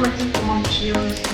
очень помочилось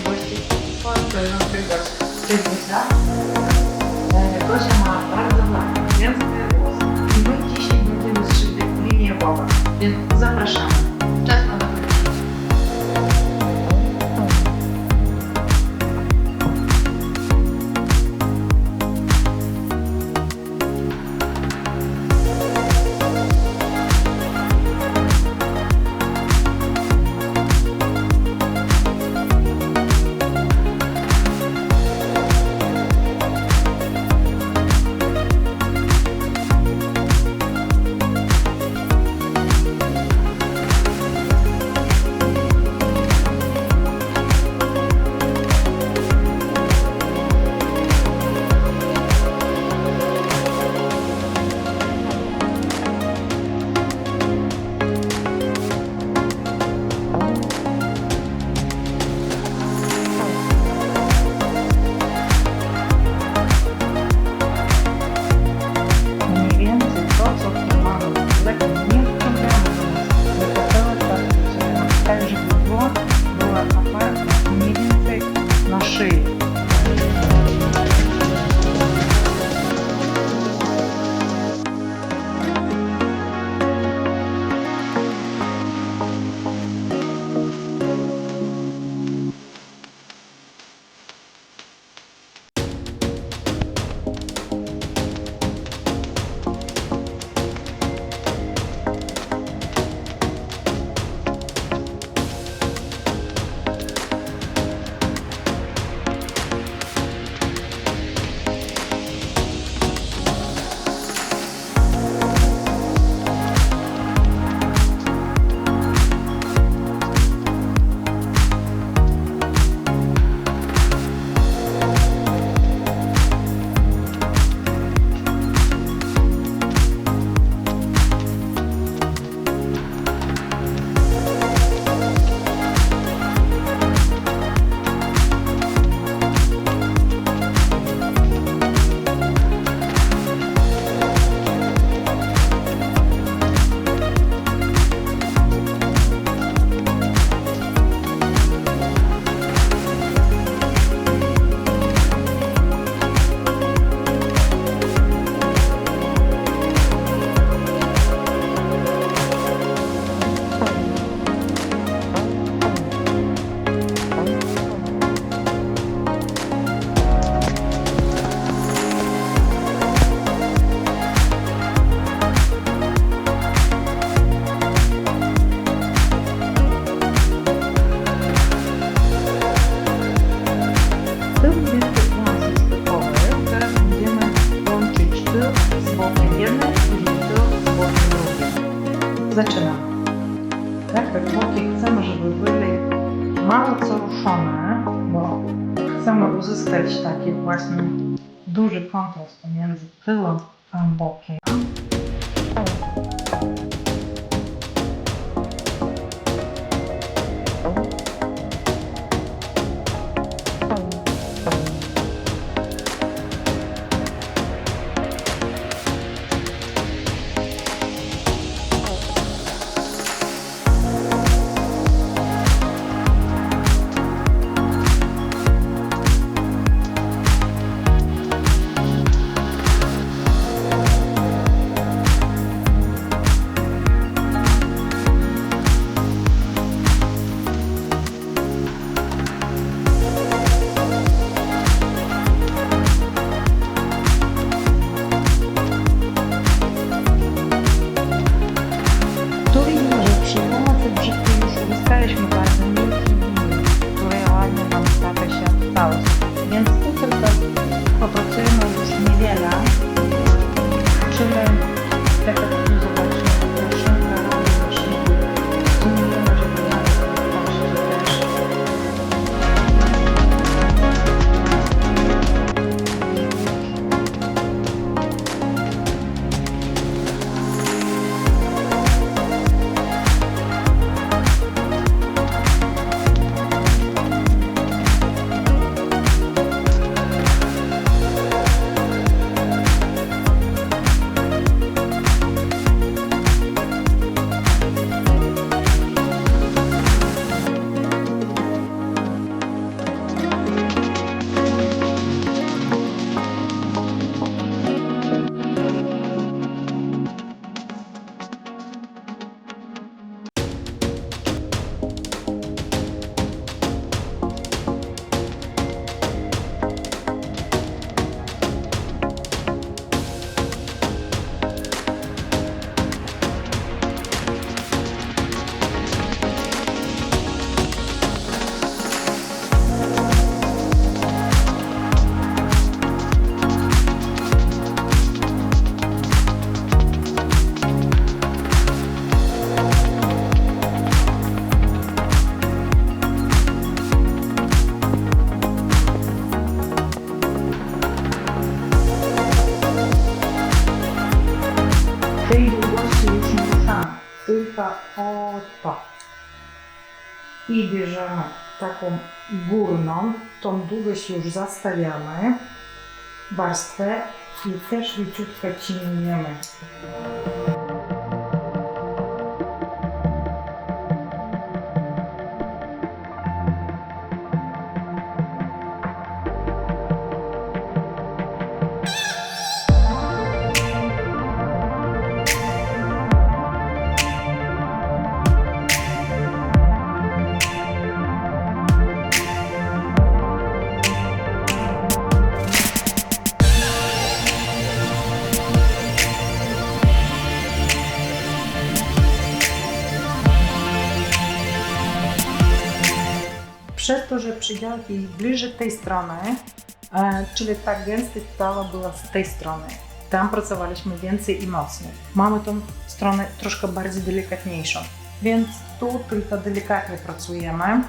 drugim. Zaczynamy. Tak, boki chcemy, żeby były mało co ruszone, bo chcemy uzyskać taki właśnie duży kontrast pomiędzy tyłem a bokiem. Görüşmek üzere. już nie sam, tylko opa. I bierzemy taką górną, tą długość już zastawiamy, warstwę i też leciutko ciągniemy. Przez to, że przydziałki bliżej tej strony, e, czyli ta gęstość cała była z tej strony. Tam pracowaliśmy więcej i mocniej. Mamy tą stronę troszkę bardziej delikatniejszą, więc tu tylko delikatnie pracujemy.